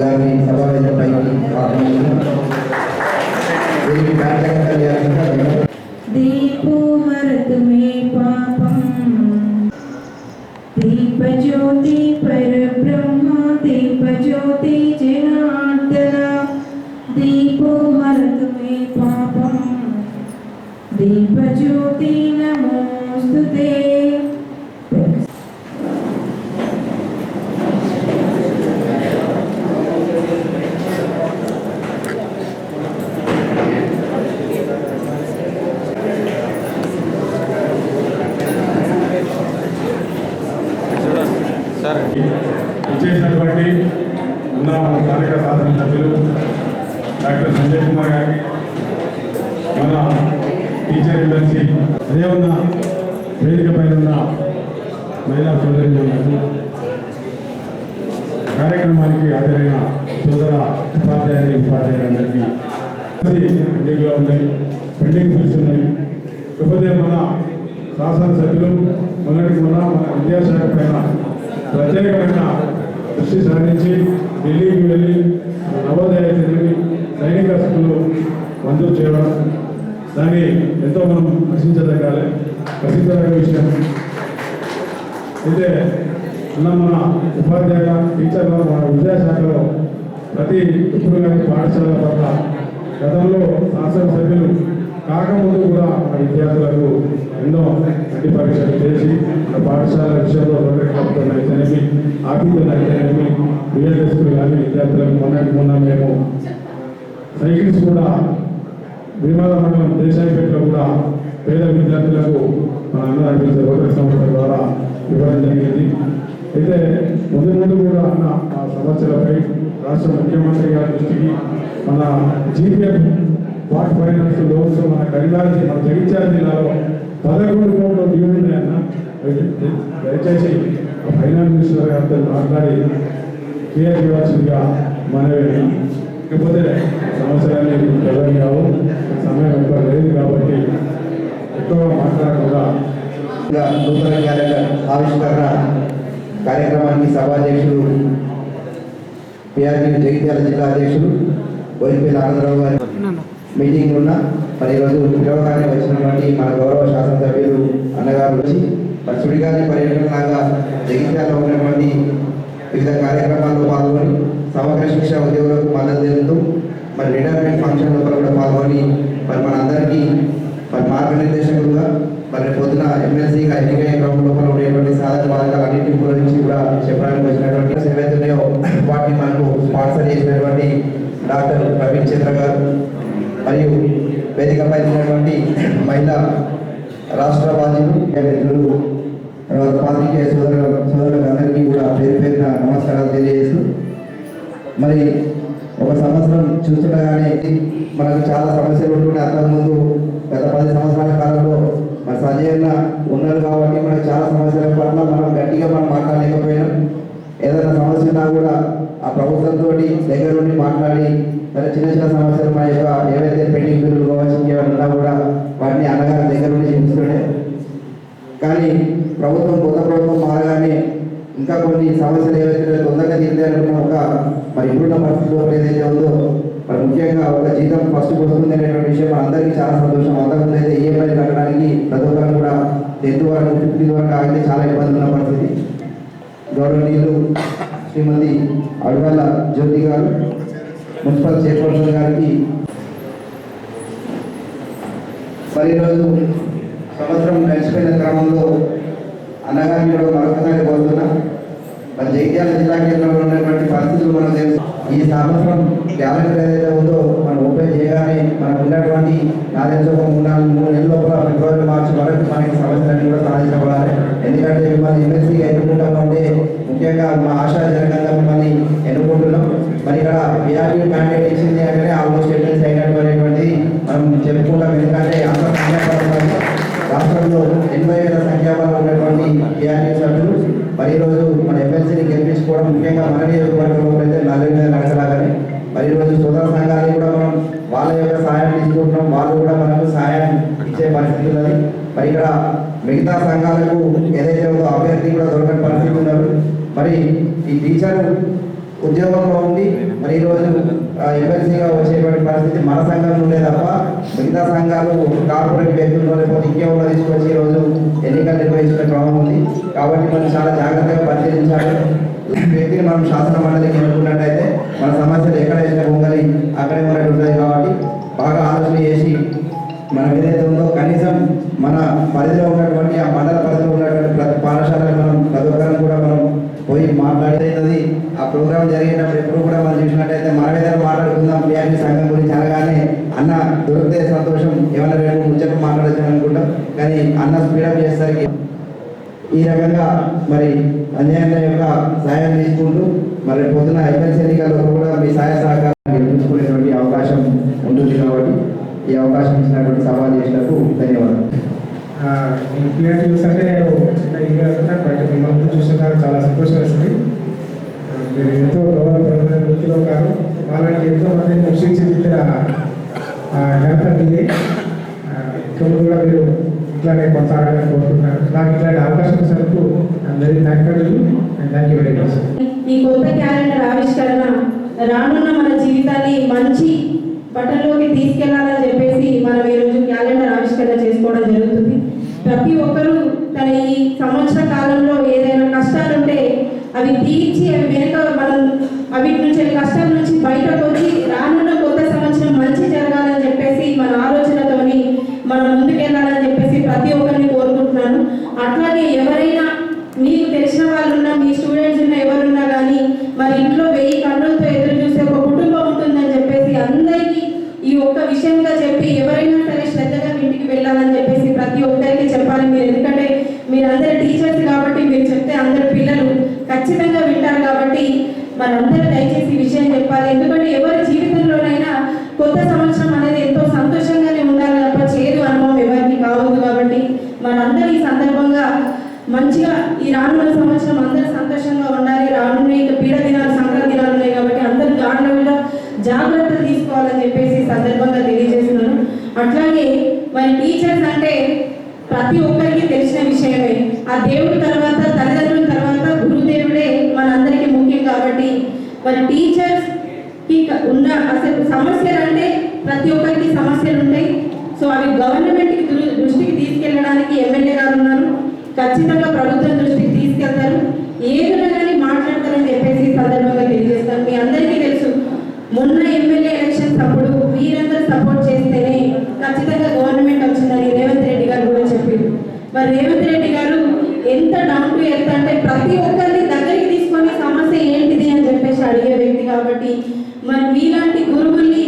எல்லாருமே కార్యక్రమానికి సోదర ఉపాధ్యాయులు ఉపాధ్యాయులందరికీ పెండింగ్లో ఉన్నాయి పెండింగ్ ఫీల్స్ ఉన్నాయి ఇకపోతే మన శాసనసభ్యులు మొన్నటికి మొన్న మన విద్యాశాఖ పైన ప్రత్యేకమైన దృష్టి సాధించి ఢిల్లీకి వెళ్ళి నవోదయ చదివి సైనిక స్కూలు మంజూరు చేయడం. దాన్ని ఎంతో మనం హర్షించదగాలి హర్షించదగ్గ విషయం. అయితే ఉన్న మన ఉపాధ్యాయ టీచర్ల మన విద్యాశాఖలో ప్రతి ఇప్పుడు కానీ పాఠశాల పట్ల గతంలో శాసనసభ్యులు కాకముందు కూడా మన విద్యార్థులకు ఎన్నో అన్ని పరీక్షలు చేసి మన పాఠశాల విషయంలో రోటరీ అయితేనేమి ఆఫీసులు అయితేనేమి బిఎల్ఎస్లు కానీ విద్యార్థులకు మొన్నటి మొన్న మేము సైకిల్స్ కూడా భీమాల మండలం దేశాయిపేటలో కూడా పేద విద్యార్థులకు మన అన్న నడిపించే రోటరీ సంస్థ ద్వారా ఇవ్వడం జరిగింది. అయితే ముందు ముందు కూడా అన్న ఆ సమస్యలపై రాష్ట్ర ముఖ్యమంత్రి గారి దృష్టికి మన జీపీఎఫ్ వాట్ ఫైనాన్స్ లోన్స్ మన కరీంనగర్ మన జగిత్యాల జిల్లాలో పదకొండు కోట్ల డ్యూ ఉన్నాయన్న. దయచేసి ఫైనాన్స్ మినిస్టర్ గారితో మాట్లాడి క్లియర్ చేయాల్సిందిగా మనవి. ఇకపోతే సమస్యలన్నీ ప్రజలు కావు సమయం ఎక్కువ లేదు కాబట్టి ఎక్కువ మాట్లాడకుండా నూతన క్యాలెండర్ ఆవిష్కరణ కార్యక్రమానికి సభాధ్యక్షుడు పిఆర్టీ జగిత్యాల జిల్లా అధ్యక్షుడు వైపీ ఆనందరావు గారి మీటింగ్ ఉన్న మరి ఈరోజు పిలవగానే వచ్చినటువంటి మన గౌరవ శాసనసభ్యులు అన్నగారు వచ్చి మరి సుడిగాలి పర్యటన లాగా జగిత్యాలలో ఉన్నటువంటి వివిధ కార్యక్రమాల్లో పాల్గొని సమగ్ర శిక్ష ఉద్యోగులకు మద్దతు తెలుపుతూ మరి రిటైర్మెంట్ ఫంక్షన్ లోపల కూడా పాల్గొని మరి మనందరికీ మరి మార్గనిర్దేశకులుగా మరి పొద్దున ఎమ్మెల్సీగా ఎన్నికయ్యే క్రమం లోపల ఉండేటువంటి సాధన బాధకాలు అన్నింటి గురించి కూడా చెప్పడానికి వచ్చినటువంటి ఏవైతే ఉన్నాయో వాటిని మనకు స్పాన్సర్ చేసినటువంటి డాక్టర్ ప్రవీణ్ చంద్ర గారు మరియు వేదికపై ఉన్నటువంటి మహిళా రాష్ట్ర బాధ్యులు మిత్రులు తర్వాత పాత్రికేయ సోదరుల అందరికీ కూడా పేరు పేరున నమస్కారాలు తెలియజేస్తూ మరి ఒక సంవత్సరం చూస్తుండగానే మనకు చాలా సమస్యలు ఉంటుండే. అంతకుముందు గత పది సంవత్సరాల కాలంలో మన సజీవన ఉన్నారు కాబట్టి మనకు చాలా సమస్యల పట్ల మనం గట్టిగా మనం మాట్లాడలేకపోయినాం ఏదైనా సమస్య ఉన్నా కూడా ఆ ప్రభుత్వంతో దగ్గర ఉండి మాట్లాడి మరి చిన్న చిన్న సమస్యలు మన యొక్క ఏవైతే పెండింగ్ బిల్లులు కావచ్చు ఇంకేమైనా ఉన్నా కూడా వాటిని అన్నగారి దగ్గర ఉండి చూపిస్తుండే కానీ ప్రభుత్వం కొత్త ప్రభుత్వం మారగానే ఇంకా కొన్ని సమస్యలు ఏవైతే తొందరగా తీర్చాలనుకున్న ఒక మరి ఇప్పుడున్న పరిస్థితుల్లో ఏదైతే ఉందో మరి ముఖ్యంగా ఒక జీతం ఫస్ట్ వస్తుంది అనేటువంటి విషయం అందరికీ చాలా సంతోషం. అంతకుముందు అయితే ఈఎంఐ కట్టడానికి ప్రతి ఒక్కరు కూడా టెన్త్ వరకు ఫిఫ్టీన్త్ వరకు ఆగితే చాలా ఇబ్బంది ఉన్న పరిస్థితి. గౌరవనీయులు శ్రీమతి అడుగల జ్యోతి గారు మున్సిపల్ చైర్పర్సన్ గారికి. మరి ఈరోజు సంవత్సరం గడిచిపోయిన క్రమంలో అన్నగారిని కూడా మరొకసారి కోరుతున్నా. మరి జగిత్యాల జిల్లా కేంద్రంలో ఉన్నటువంటి పరిస్థితులు మనం తెలుసు. ఈ సంవత్సరం క్యాలెండర్ ఏదైతే ఉందో మనం ఓపెన్ చేయగానే మనకు ఉన్నటువంటి నా మూడు నాలుగు మూడు నెలల లోపల ఫిబ్రవరి మార్చి వరకు మనకి సమస్యలన్నీ కూడా సాధించబడాలి. ఎందుకంటే మిమ్మల్ని ఎంఎస్సీ ఎన్నుకుంటాం అంటే ముఖ్యంగా మా ఆశా జరగంగా మిమ్మల్ని ఎన్నుకుంటున్నాం. మరి ఇక్కడ బీఆర్టీ మ్యాండేట్ ఇచ్చింది అంటే ఆల్మోస్ట్ ఎటెన్స్ అయినట్టు అనేటువంటిది మనం చెప్పుకుంటాం. ఎందుకంటే అంత రాష్ట్రంలో ఎనభై వేల సంఖ్యాబలం ఉన్నటువంటి టీఆర్టీ సభ్యులు. మరి ఈరోజు మన ఎమ్మెల్సీని గెలిపించుకోవడం ముఖ్యంగా మన నియోజకవర్గంలో అయితే నలభై మీద నడకలాగానే మరి ఈరోజు సోదర సంఘాలు కూడా మనం వాళ్ళ యొక్క సహాయం తీసుకుంటున్నాం. వాళ్ళు కూడా మనకు సహాయం ఇచ్చే పరిస్థితి ఉన్నది. మరి ఇక్కడ మిగతా సంఘాలకు ఏదైతే ఉందో అభ్యర్థి కూడా దొరకని పరిస్థితి ఉన్నారు మరి ఈ టీచర్ ఉద్యోగంలో ఉండి మరి ఈరోజు ఎమ్మెల్సీగా వచ్చేటువంటి పరిస్థితి మన సంఘం నుండే తప్ప మిగతా సంఘాలు కార్పొరేట్ వ్యక్తులు లేకపోతే ఇంకేమో తీసుకొచ్చి ఈరోజు ఎన్నికలు నిర్వహించిన క్రమం ఉంది. కాబట్టి మనం చాలా జాగ్రత్తగా పరిశీలించాలి. వ్యక్తిని మనం శాసన మండలికి అక్కడే ఉన్నట్టు ఉంటుంది కాబట్టి బాగా ఆలోచన చేసి మనం ఏదైతే ఉందో కనీసం మన పరిధిలో ఉన్నటువంటి ఆ మండల పరిధిలో ఉన్నటువంటి ప్రతి పాఠశాలలో మనం ప్రతి ఒక్కరం కూడా మనం పోయి మాట్లాడేది ఆ ప్రోగ్రామ్ జరిగేటప్పుడు ఎప్పుడు కూడా మనం చూసినట్టయితే మనం ఏదైనా మాట్లాడుకుందాం పిఆర్పి సంఘం గురించి అనగానే అన్న దొరికితే సంతోషం ఏమైనా రేపు ముచ్చట మాట్లాడచ్చు అనుకుంటాం. కానీ అన్న స్పీడప్ చేసరికి ఈ రకంగా మరి అన్యాయం యొక్క సహాయం తీసుకుంటూ మరి పొద్దున ఎమ్మెల్సీ ఎన్నికల్లో కూడా మీ సహాయ సహకారాన్ని గెలుచుకునేటువంటి అవకాశం ఉంటుంది కాబట్టి ఈ అవకాశం ఇచ్చినటువంటి సవాల్ చేసినందుకు ధన్యవాదాలు పిఆర్ చూస్తుంటే నేను చిన్న ఇదిగా ఉంటాను బట్ మిమ్మల్ని చూసిన చాలా సంతోషం మీరు ఎంతో గౌరవప్రదమైన వృత్తిలో కాదు వాళ్ళకి ఎంతో మందిని రక్షించి ఘనత మీదే ఆ, ఇప్పుడు కూడా మీరు ఇట్లానే కొనసాగాలని కోరుకుంటున్నాను నాకు ఇట్లాంటి అవకాశం ఇచ్చినందుకు అందరి thank you and thank you very much ఈ కొత్త క్యాలెండర్ ఆవిష్కరణ రానున్న మన జీవితాన్ని మంచి బట్టల్లోకి తీసుకెళ్ళాలని చెప్పేసి మనం ఈ రోజు క్యాలెండర్ ఆవిష్కరణ చేసుకోవడం జరుగుతుంది. ప్రతి ఒక్కరూ తన ఈ సంవత్సర కాలంలో ఏదైనా కష్టాలుంటే అవి తీర్చి అవి వెనుక మనం అవి నుంచి కష్టం నుంచి బయటకు వచ్చి రానున్న కొత్త సంవత్సరం మంచి జరగాలని చెప్పేసి మన ఆలోచనతోని మనం ముందుకెళ్ళాలని చెప్పేసి ప్రతి ఒక్కరిని కోరుకుంటున్నాను అట్లాగే ఎవరైనా మీకు తెలిసిన వాళ్ళు ఉన్నా మీ స్టూడెంట్స్ ఉన్నా ఎవరున్నా కానీ మరి ఇంట్లో వెయ్యి కన్నులతో ఎదురు చూసే ఒక కుటుంబం ఉంటుందని చెప్పేసి అందరికీ ఈ ఒక్క విషయంగా చెప్పి ఎవరైనా సరే శ్రద్ధగా ఇంటికి వెళ్ళాలని చెప్పేసి ప్రతి ఒక్కరికి చెప్పాలి మీరు ఎందుకంటే మీరందరూ టీచర్స్ కాబట్టి మీరు చెప్తే అందరు పిల్లలు ఖచ్చితంగా వింటారు కాబట్టి మనందరూ దయచేసి ఈ విషయం చెప్పాలి. ఎందుకంటే ఎవరి జీవితంలోనైనా కొత్త సంవత్సరం అనేది ఎంతో సంతోషంగానే ఉండాలి తప్ప చేదు అనుభవం ఎవరికి కావద్దు కాబట్టి మనందరూ ఈ సందర్భంగా మంచిగా ఈ రానున్న సంవత్సరం అందరూ సంతోషంగా ఉండాలి. రానున్న ఇంకా పీడ దినాలు సంక్రాంతి దినాలు ఉన్నాయి కాబట్టి అందరూ దాంట్లో కూడా జాగ్రత్తలు తీసుకోవాలని చెప్పేసి సందర్భంగా తెలియజేస్తున్నాను. అట్లాగే మరి టీచర్స్ అంటే ప్రతి ఒక్కరికి తెలిసిన విషయమే. ఆ దేవుడి తర్వాత తల్లిదండ్రుల తర్వాత గురుదేవుడే మనందరికీ ముఖ్యం కాబట్టి మరి టీచర్స్కి ఉన్న అసలు సమస్యలు అంటే ప్రతి ఒక్కరికి సమస్యలు ఉంటాయి గవర్నమెంట్కి గవర్నమెంట్ దృష్టికి తీసుకెళ్ళడానికి ఎమ్మెల్యే గారు ఉన్నారు. ఖచ్చితంగా ప్రభుత్వం దృష్టికి తీసుకెళ్తారు. ఏదైనా కానీ మాట్లాడతారని చెప్పేసి ఈ సందర్భంగా తెలియజేస్తాను మీ అందరికీ తెలుసు మొన్న ఎమ్మెల్యే ఎలక్షన్స్ అప్పుడు మీరందరూ సపోర్ట్ చేస్తేనే ఖచ్చితంగా గవర్నమెంట్ వచ్చిందని రేవంత్ రెడ్డి గారు కూడా చెప్పారు మరి రేవంత్ రెడ్డి గారు ఎంత డౌన్ టు ఎర్త్ అంటే ప్రతి ఒక్కరిని దగ్గరికి తీసుకొని సమస్య ఏంటిది అని చెప్పేసి అడిగే వ్యక్తి కాబట్టి మరి మీలాంటి గురువుల్ని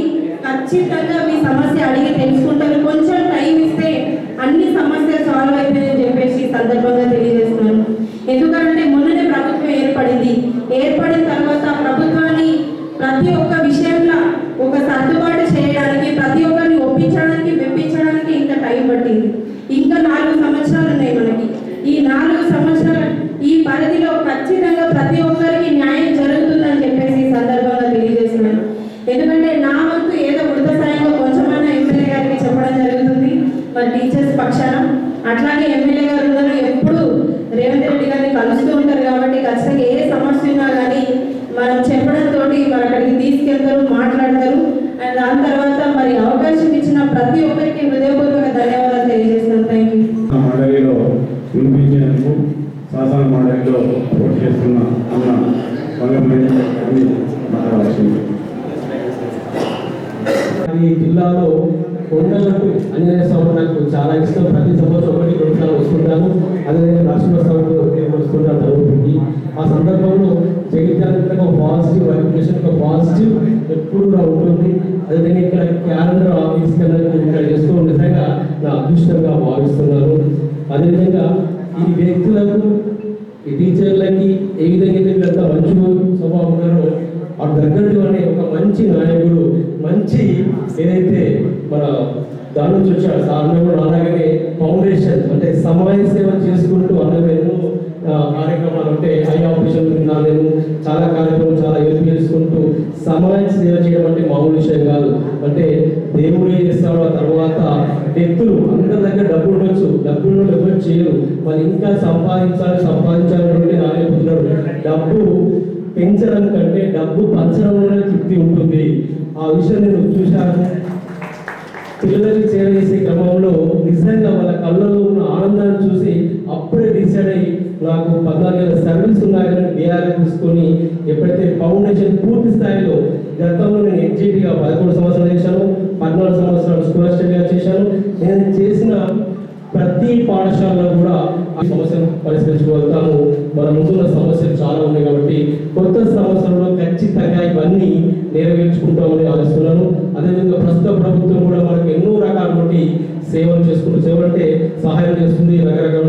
ఖచ్చితంగా మీ సమస్య అడిగి తెలుసుకుంటారు కొంచెం టైం ఇస్తే అన్ని సమస్యలు సాల్వ్ అవుతాయని చెప్పేసి ఈ సందర్భంగా తెలియజేస్తున్నాను ఎందుకంటే మొన్ననే ప్రభుత్వం ఏర్పడింది ఏర్పడిన తర్వాత ఆ ప్రభుత్వాన్ని ప్రతి ఒక్క విషయంలో ఒక సర్దుబాటు చేయడానికి ప్రతి ఒక్కరిని ఒప్పించడానికి మెప్పించడానికి ఇంత టైం పట్టింది ఇంకా నాలుగు సంవత్సరాలు ఉన్నాయి మనకి ఈ నాలుగు సంవత్సరాలు ఈ పరిధిలో ఖచ్చితంగా ప్రతి ఒక్కరికి న్యాయం జరుగుతుందని చెప్పేసి ఈ సందర్భంగా తెలియజేస్తున్నాను ఎందుకంటే నా వంతు ఏదో వృధ సాయంగా కొంచెమైనా ఎమ్మెల్యే గారికి చెప్పడం జరుగుతుంది మరి టీచర్స్ పక్షాన అట్లాగే ఎమ్మెల్యే గారు ఉన్నారు ఎప్పుడు రేవంత్ రెడ్డి గారిని కలుస్తూ ఉంటారు కాబట్టి ఖచ్చితంగా ఏ సమస్య ఉన్నా కానీ మనం చెప్పడంతో మరి అక్కడికి తీసుకెళ్తారు మాట్లాడతారు. అండ్ దాని తర్వాత మరి అవకాశం ఇచ్చిన ప్రతి ఒక్కరికి హృదయపూర్వక ధన్యవాదాలు తెలియజేస్తున్నాను థ్యాంక్ యూ ఆ మండలిలో వినిపించేందుకు శాసన మండలిలో పోటీ చేస్తున్న అన్న వంగమని అని మాట్లాడాల్సింది ఈ జిల్లాలో కొండలకు ఆంజనేయ స్వామి నాకు చాలా ఇష్టం ప్రతి సంవత్సరం ఒకటి రెండు సార్లు వస్తుంటాను అదేవిధంగా నరసింహస్వామితో నేను వస్తుంటాను జరుగుతుంది ఆ సందర్భంలో జగిత్యాల ఒక పాజిటివ్ వైబ్రేషన్ ఒక పాజిటివ్ ఎప్పుడు కూడా ఉంటుంది అదేవిధంగా ఇక్కడ క్యాలెండర్ ఆఫీస్ కింద ఇక్కడ చేస్తూ నిజంగా నా అదృష్టంగా భావిస్తున్నాను అదేవిధంగా ఈ వ్యక్తులకు ఈ టీచర్లకి ఏ విధంగా అయితే మంచి స్వభావం ఉన్నారో ఆ దగ్గరలో అనే ఒక మంచి నాయకుడు మంచి ఏదైతే మన దాని నుంచి వచ్చాడు సార్ కూడా అలాగనే ఫౌండేషన్ అంటే సమాజ సేవ చేసుకుంటూ అలాగే కార్యక్రమాలు అంటే ఐ ఆపరేషన్ ఉన్నా నేను చాలా కార్యక్రమాలు చాలా హెల్ప్ చేసుకుంటూ సమాజ సేవ చేయడం అంటే మామూలు విషయం కాదు. అంటే దేవుడు ఏం చేస్తాడో ఆ తర్వాత వ్యక్తులు అందరి దగ్గర డబ్బు ఉండొచ్చు. డబ్బులు ఎవరు చేయరు. మరి ఇంకా సంపాదించాలి సంపాదించాలి అని డబ్బు పెంచడం కంటే డబ్బు పంచడంలోనే తృప్తి ఉంటుంది. ఆ విషయం నేను చూశాను. పిల్లలకి సేవ చేసే క్రమంలో నిజంగా వాళ్ళ కళ్ళలో ఉన్న ఆనందాన్ని చూసి అప్పుడే డిసైడ్ అయ్యి నాకు పద్నాలుగేళ్ళ సర్వీస్ ఉన్నాయని బీఆర్ఎస్ తీసుకొని ఎప్పుడైతే ఫౌండేషన్ పూర్తి స్థాయిలో గతంలో నేను ఎగ్జిట్గా పదకొండు సంవత్సరాలు చేశాను పద్నాలుగు సంవత్సరాలు స్కూల్ అసిస్టెంట్గా చేశాను నేను చేసిన ప్రతి పాఠశాలలో కూడా ఆ సమస్యను పరిష్కరించుకోగలుగుతాము. మన ముందున్న సమస్యలు చాలా ఉన్నాయి కాబట్టి కొత్త సంవత్సరంలో ఖచ్చితంగా ఇవన్నీ నెరవేర్చుకుంటామని ఆలోచిస్తున్నాను అదేవిధంగా ప్రస్తుత ప్రభుత్వం కూడా మనకు ఎన్నో రకాలటువంటి సేవలు చేసుకుంటూ సేవలు అంటే సహాయం చేస్తుంది. రకరకాల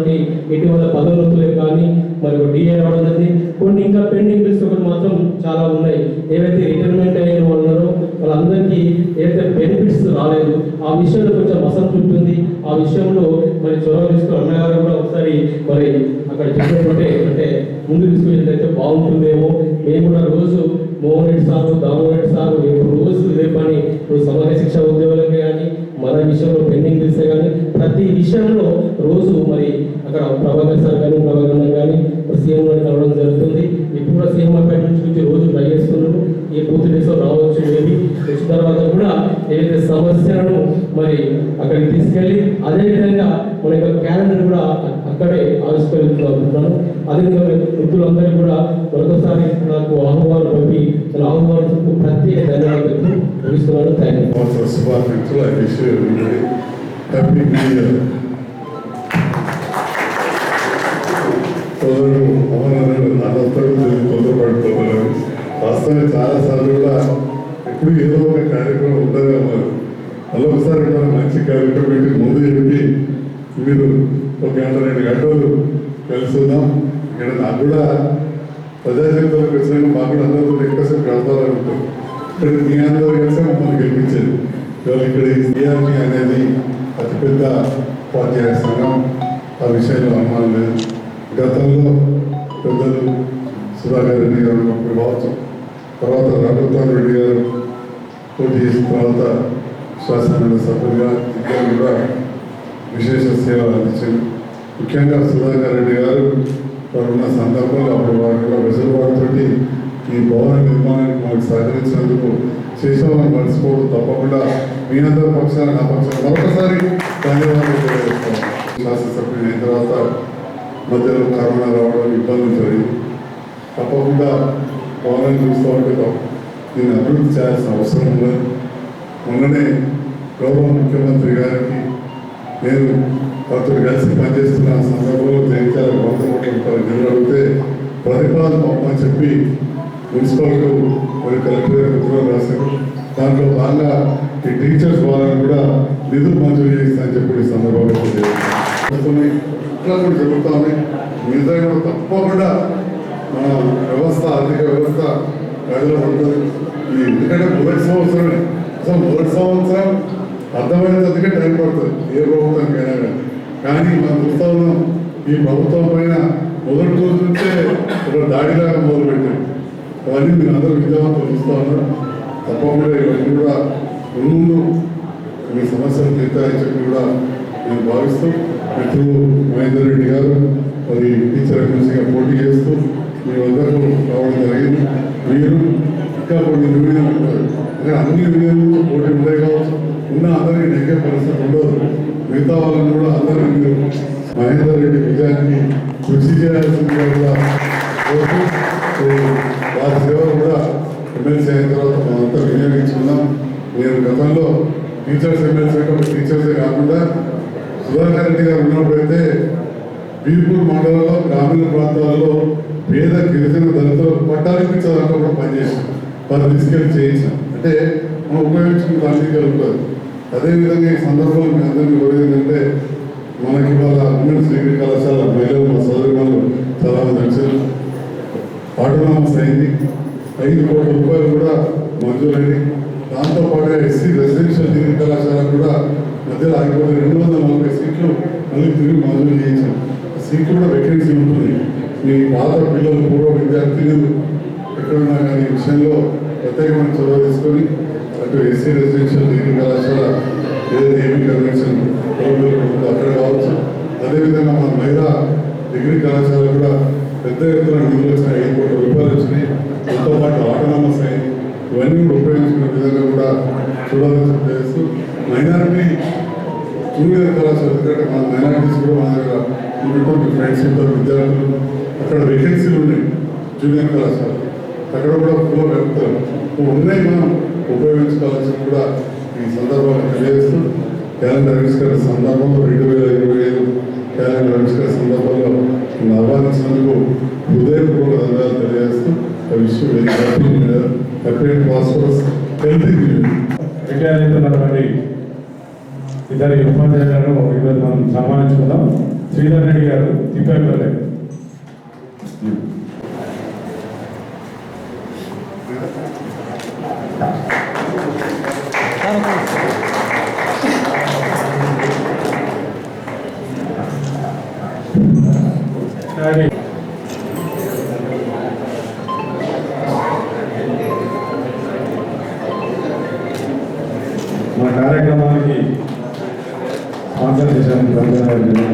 ఇటీవల పదోన్నతులే కానీ మరి డిఏ రావడం జరిగింది. కొన్ని ఇంకా పెండింగ్ లిస్ట్ ఒకటి మాత్రం చాలా ఉన్నాయి. ఏవైతే రిటైర్మెంట్ అయిన వాళ్ళు ఉన్నారో వాళ్ళందరికీ ఏదైతే బెనిఫిట్స్ రాలేదు ఆ విషయంలో కొంచెం అసంతృప్తి చుట్టుంది ఆ విషయంలో మరి చొరవ తీసుకుని అన్నగారు కూడా ఒకసారి మరి అక్కడ చెప్పినట్టే అంటే ముందు తీసుకునేదైతే బాగుంటుందేమో మేము కూడా రోజు మోహన్ రెడ్డి సార్ దామోహన్ రెడ్డి సార్ ఇప్పుడు రోజు ఇదే పని. ఇప్పుడు శిక్ష ఉద్యోగులకే కానీ మన విషయంలో పెండింగ్ తీస్తే కానీ ప్రతి విషయంలో రోజు మరి అక్కడ ప్రభాకర్ సార్ కానీ ప్రభాకర్ ఏదైతే సమస్యలను మరి అక్కడికి తీసుకెళ్ళి అదేవిధంగా మన యొక్క క్యాలెండర్ కూడా అక్కడే ఆవిష్కరించాలనుకుంటున్నాను అదేవిధంగా వృద్ధులందరికీ కూడా మరొకసారి నాకు ఆహ్వానం పంపి తన ఆహ్వానం ప్రత్యేక ధన్యవాదాలు ముగిస్తున్నాను. థ్యాంక్ యూ సోదరుడు అమరనాథుడు నాన్నొస్తాడు తొందరపడిపోతున్నారు వాస్తవానికి చాలా సార్లు కూడా ఎప్పుడు ఏదో ఒక కార్యక్రమం ఉండదు అన్నారు మళ్ళీ ఒకసారి మనం మంచి కార్యక్రమం పెట్టి ముందు చెప్పి మీరు ఒక గంట రెండు గంటలు కలుసుకుందాం ఇక్కడ నాకు కూడా ప్రజాశక్తులకు వచ్చినాక మాకు కూడా అందరితో ఎక్కువసేపు గడపాలనుకుంటాం ఇక్కడ మీ అందరూ కలిసి మమ్మల్ని గెలిపించారు ఇవాళ ఇక్కడ ఈ సిఆర్పి అనేది అతిపెద్ద పార్టీ సంఘం. ఆ విషయంలో అనుమానం లేదు. గతంలో పెద్దలు సుధాకర్ రెడ్డి గారు ప్రభావం తర్వాత రఘుత్వం రెడ్డి గారు పూర్తి చేసిన తర్వాత శాసనమండలి సభ్యులుగా ఇద్దరు కూడా విశేష సేవలు అందించారు. ముఖ్యంగా సుధాకర్ రెడ్డి గారు వారు ఉన్న సందర్భంలో అప్పుడు వారి యొక్క వెసులుబాటుతో ఈ భవన నిర్మాణానికి మాకు సహకరించినందుకు చేసామని మర్చిపోవడం తప్పకుండా మీ అందరి పక్షాన నా పక్షాన మరొకసారి ధన్యవాదాలు తెలియజేస్తాను శాసనసభ్యులు అయిన తర్వాత మధ్యలో కరోనా రావడం ఇబ్బందులు జరిగింది. తప్పకుండా భవనాన్ని చూస్తూ ఉంటే దీన్ని అభివృద్ధి చేయాల్సిన అవసరం ఉన్నది మొన్ననే గౌరవ ముఖ్యమంత్రి గారికి నేను వారితో కలిసి పనిచేస్తున్న సందర్భంలో జయించాల వంద కోట్ల నిధులు అడిగితే ప్రతిపాదన పంపని చెప్పి మున్సిపాలిటీ మరియు కలెక్టర్ ఉత్తర్వులు రాశారు దాంట్లో భాగంగా ఈ టీచర్స్ వాళ్ళని కూడా నిధులు మంజూరు చేస్తానని చెప్పి సందర్భంగా తెలియజేస్తున్నాను. ఇట్లా కూడా జరుగుతూ ఉన్నాయి కూడా తప్పకుండా మన వ్యవస్థ ఆర్థిక వ్యవస్థ ప్రజలు ఉంటుంది ఈ ఎందుకంటే మొదటి సంవత్సరమే అసలు మొదటి సంవత్సరం అర్థమైనందుకే టైం పడుతుంది. ఏ ప్రభుత్వానికైనా కానీ. కానీ మన చూస్తా ఈ ప్రభుత్వం పైన మొదటి రోజు నుంచే ఒక దాడిలాగా మొదలుపెట్టాం. అవన్నీ మీరు అందరూ విద్యావంతులు చూస్తూ ఉన్నారు. తప్పకుండా ఇవన్నీ కూడా ముందు మీ సమస్యలు తీర్చాలని చెప్పి కూడా నేను భావిస్తూ మిత్రులు మహేందర్ రెడ్డి గారు మరి టీచర్ ఎమ్మెల్సీగా పోటీ చేస్తూ మీ వద్దకు రావడం జరిగింది. మీరు ఇంకా కొన్ని యూనియన్లు ఉన్నారు అన్ని యూనియన్లు ఒకటి ఉండే కావచ్చు. ఉన్న అందరికీ నెగ్గే పరిస్థితి ఉండదు. మిగతా వాళ్ళని కూడా అందరినీ మీరు మహేందర్ రెడ్డి విజయాన్ని కృషి చేయాల్సిందిగా కూడా వారి కూడా ఎమ్మెల్సీ అయిన తర్వాత మనంతా వినియోగించుకున్నాం. నేను గతంలో టీచర్స్ ఎమ్మెల్సీ టీచర్సే కాకుండా సుధాకర్ రెడ్డి గారు ఉన్నప్పుడైతే బీర్పూర్ మండలంలో గ్రామీణ ప్రాంతాలలో పేద గిరిజన దళితులకు పట్టాలిపించడానికి కూడా పనిచేసాం వారు తీసుకెళ్ళి చేయించాం అంటే మనం ఉపయోగించుకుని దానికి కలుగుతుంది అదేవిధంగా ఈ సందర్భంలో మీ అందరినీ కోరేది ఏంటంటే మనకి వాళ్ళ ఉమెన్స్ డిగ్రీ కళాశాల మహిళలు మా సోదరులు చాలా మంది వచ్చారు ఆటోనామస్ అయింది. ఐదు కోట్ల రూపాయలు కూడా మంజూరైంది దాంతోపాటుగా ఎస్సీ రెసిడెన్షియల్ డిగ్రీ కళాశాల కూడా మధ్యలో ఆగిపోతే రెండు వందల నలభై సీట్లు మళ్ళీ తిరిగి మంజూరు చేయించాం సీట్లు కూడా వేకెన్సీ ఉంటుంది మీ పాత పిల్లలు పూర్వ విద్యార్థులు ఎక్కడున్నా కానీ విషయంలో ప్రత్యేకమైన చొరవ తీసుకొని అటు ఎస్సీ రెసిడెన్షియల్ డిగ్రీ కళాశాల లేదా ఏపీ కన్వెన్షన్ అక్కడ కావచ్చు. అదేవిధంగా మన మహిళా డిగ్రీ కళాశాల కూడా పెద్ద ఎత్తున నిధులు వచ్చినాయి. ఐదు కోట్ల రూపాయలు వచ్చినాయి. దాంతో పాటు ఆటోనామస్ అయ్యి ఇవన్నీ కూడా ఉపయోగించుకునే విధంగా కూడా చూడాలని చేస్తూ మైనారిటీ జూనియర్ కళాశాల ఎందుకంటే మన మైనారిటీస్ కూడా మన దగ్గర ఉన్నటువంటి విద్యార్థులు అక్కడ వేకెన్సీలు ఉన్నాయి. జూనియర్ కళాశాల అక్కడ కూడా ఫ్లో వెళ్తారు. ఉన్నాయి మనం. ఉపయోగించుకోవాల్సి కూడా ఈ సందర్భాన్ని తెలియజేస్తూ క్యాలెండర్ ఆవిష్కరణ సందర్భంలో రెండు వేల ఇరవై ఐదు క్యాలెండర్ ఆవిష్కరణ సందర్భంలో ఆహ్వానించినందుకు హృదయపూర్వక ధన్యవాదాలు తెలియజేస్తూ I wish you very happy, uh, happy and ఉపాధ్యాయులను ఈరోజు మనం సన్మానించుకుందాం. శ్రీధర్ రెడ్డి గారు తిప్పేపల్లె. మా కార్యక్రమానికి స్పాన్సర్ చేశాను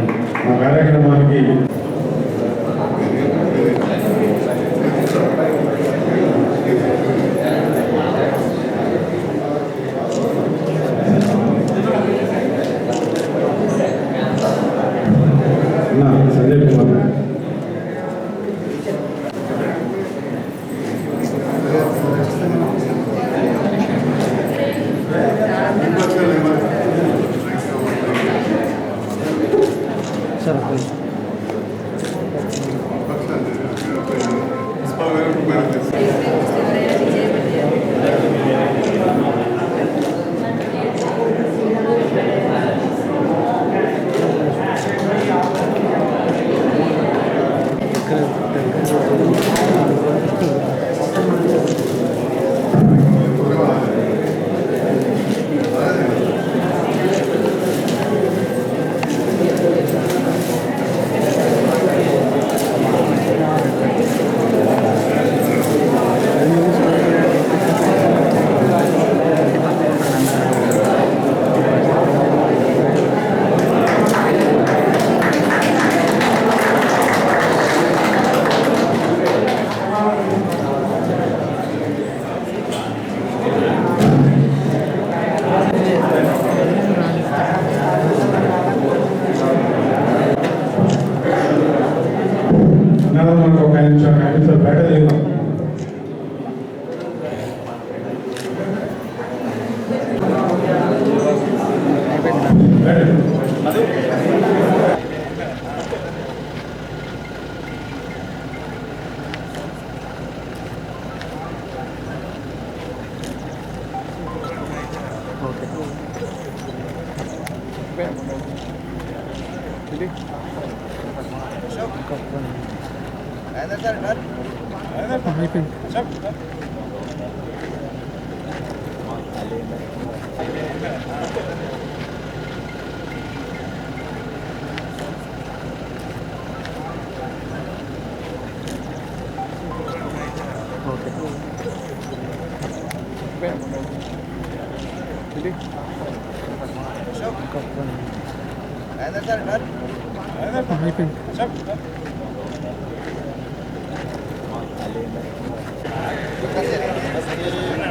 మా కార్యక్రమానికి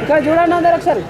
ఇక్కడ చూడండి అందరు ఒకసారి.